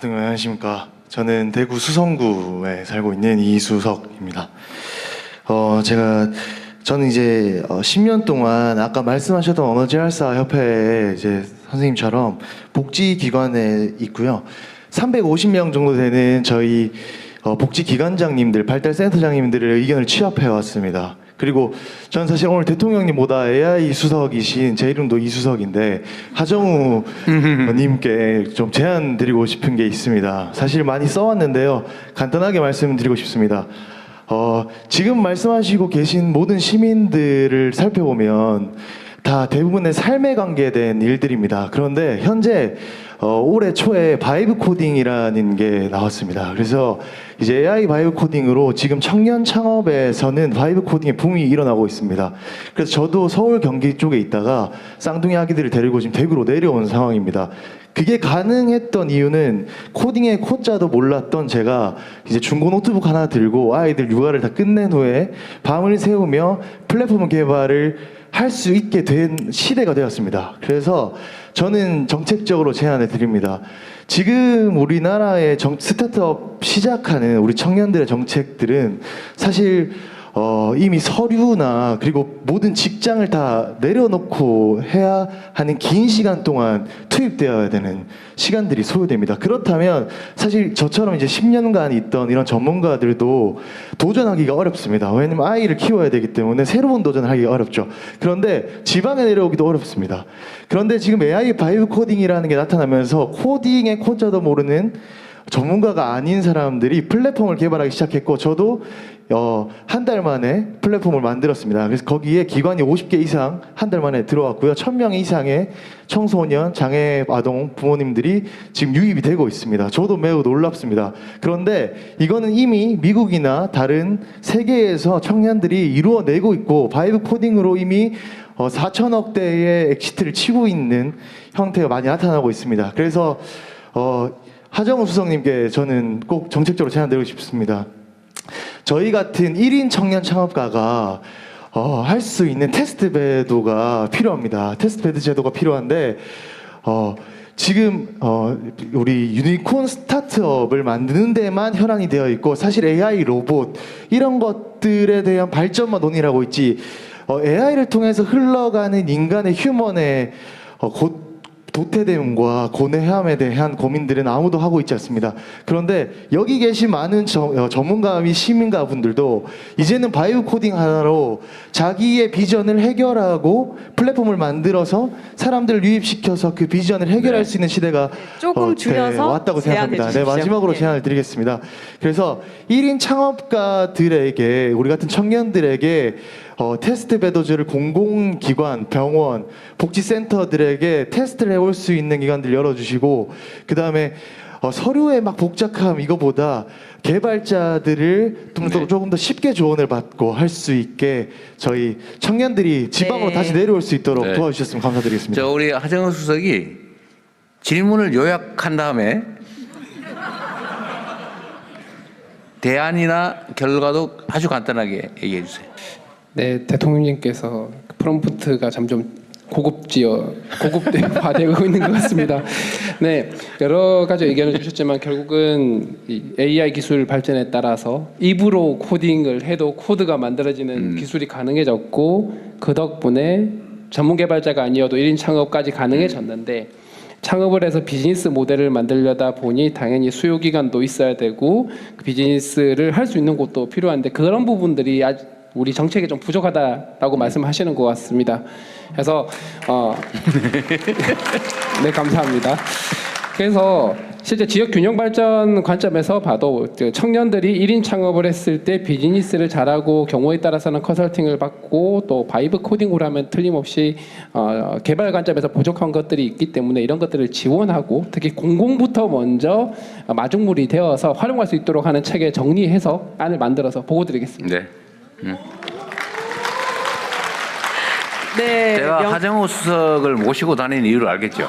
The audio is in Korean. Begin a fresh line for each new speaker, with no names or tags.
대통령 안녕하십니까. 저는 대구 수성구에 살고 있는 이수석입니다. 어, 제가 저는 이제 어, 10년 동안 아까 말씀하셨던 언어재활사 협회에 이제 선생님처럼 복지기관에 있고요. 350명 정도 되는 저희 어, 복지기관장님들, 발달센터장님들의 의견을 취합해 왔습니다. 그리고 전 사실 오늘 대통령님보다 AI 수석이신 제 이름도 이수석인데 하정우 님께 좀 제안 드리고 싶은 게 있습니다. 사실 많이 써왔는데요. 간단하게 말씀드리고 싶습니다. 어, 지금 말씀하시고 계신 모든 시민들을 살펴보면 다 대부분의 삶에 관계된 일들입니다. 그런데 현재 어, 올해 초에 바이브 코딩이라는 게 나왔습니다. 그래서 이제 AI 바이브 코딩으로 지금 청년 창업에서는 바이브 코딩의 붐이 일어나고 있습니다. 그래서 저도 서울 경기 쪽에 있다가 쌍둥이 아기들을 데리고 지금 대구로 내려온 상황입니다. 그게 가능했던 이유는 코딩의 코자도 몰랐던 제가 이제 중고 노트북 하나 들고 아이들 육아를 다 끝낸 후에 밤을 새우며 플랫폼 개발을 할 수 있게 된 시대가 되었습니다. 그래서 저는 정책적으로 제안을 드립니다. 지금 우리나라의 정- 스타트업 시작하는 우리 청년들의 정책들은 사실 어, 이미 서류나 그리고 모든 직장을 다 내려놓고 해야 하는 긴 시간 동안 투입되어야 되는 시간들이 소요됩니다. 그렇다면 사실 저처럼 이제 10년간 있던 이런 전문가들도 도전하기가 어렵습니다. 왜냐면 아이를 키워야 되기 때문에 새로운 도전을 하기가 어렵죠. 그런데 지방에 내려오기도 어렵습니다. 그런데 지금 AI 바이브 코딩이라는 게 나타나면서 코딩의 코자도 모르는 전문가가 아닌 사람들이 플랫폼을 개발하기 시작했고 저도 어, 한 달 만에 플랫폼을 만들었습니다. 그래서 거기에 기관이 50개 이상 한 달 만에 들어왔고요. 1000명 이상의 청소년, 장애 아동 부모님들이 지금 유입이 되고 있습니다. 저도 매우 놀랍습니다. 그런데 이거는 이미 미국이나 다른 세계에서 청년들이 이루어내고 있고 바이브 코딩으로 이미 어, 4천억 대의 엑시트를 치고 있는 형태가 많이 나타나고 있습니다. 그래서 어, 하정우 수석님께 저는 꼭 정책적으로 제안드리고 싶습니다. 저희 같은 1인 청년 창업가가 어, 할 수 있는 테스트 배도가 필요합니다. 테스트 배드 제도가 필요한데 어, 지금 어, 우리 유니콘 스타트업을 만드는 데만 혈안이 되어 있고 사실 AI 로봇 이런 것들에 대한 발전만 논의하고 있지 어, AI를 통해서 흘러가는 인간의 휴먼의 어, 곧 도태됨과 고뇌함에 대한 고민들은 아무도 하고 있지 않습니다. 그런데 여기 계신 많은 저- 어, 전문가 및 시민가 분들도 이제는 바이오 코딩 하나로 자기의 비전을 해결하고 플랫폼을 만들어서 사람들을 유입시켜서 그 비전을 해결할
네.
수 있는 시대가
조금
어,
줄여서
네, 왔다고
제안해
생각합니다. 네,
주십시오.
마지막으로
네.
제안을 드리겠습니다. 그래서 1인 창업가들에게 우리 같은 청년들에게 어, 테스트 배도즈를 공공기관, 병원, 복지센터들에게 테스트를 해올 수 있는 기관들 열어주시고 그 다음에 어, 서류의 막 복잡함 이거보다 개발자들을 좀 더,
네.
조금 더 쉽게 조언을 받고 할 수 있게 저희 청년들이 지방으로
네.
다시 내려올 수 있도록
네.
도와주셨으면 감사드리겠습니다.
저 우리 하정우 수석이 질문을 요약한 다음에 대안이나 결과도 아주 간단하게 얘기해 주세요.
네, 대통령님께서 프롬프트가 점점 고급지어 고급화되고 있는 것 같습니다. 네, 여러 가지 의견을 주셨지만 결국은 이 AI 기술 발전에 따라서 입으로 코딩을 해도 코드가 만들어지는 기술이 가능해졌고 그 덕분에 전문 개발자가 아니어도 1인 창업까지 가능해졌는데 창업을 해서 비즈니스 모델을 만들려다 보니 당연히 수요 기간도 있어야 되고 그 비즈니스를 할 수 있는 곳도 필요한데 그런 부분들이 아직 우리 정책에 좀 부족하다라고 말씀하시는 것 같습니다. 그래서 어, 네 감사합니다. 그래서 실제 지역 균형 발전 관점에서 봐도 그 청년들이 1인 창업을 했을 때 비즈니스를 잘하고 경우에 따라서는 컨설팅을 받고 또 바이브 코딩으로 하면 틀림없이 어, 개발 관점에서 부족한 것들이 있기 때문에 이런 것들을 지원하고 특히 공공부터 먼저 마중물이 되어서 활용할 수 있도록 하는 책에 정리해서 안을 만들어서 보고 드리겠습니다.
네.
네,
제가
명-
하정우 수석을 모시고 다니는 이유를 알겠죠.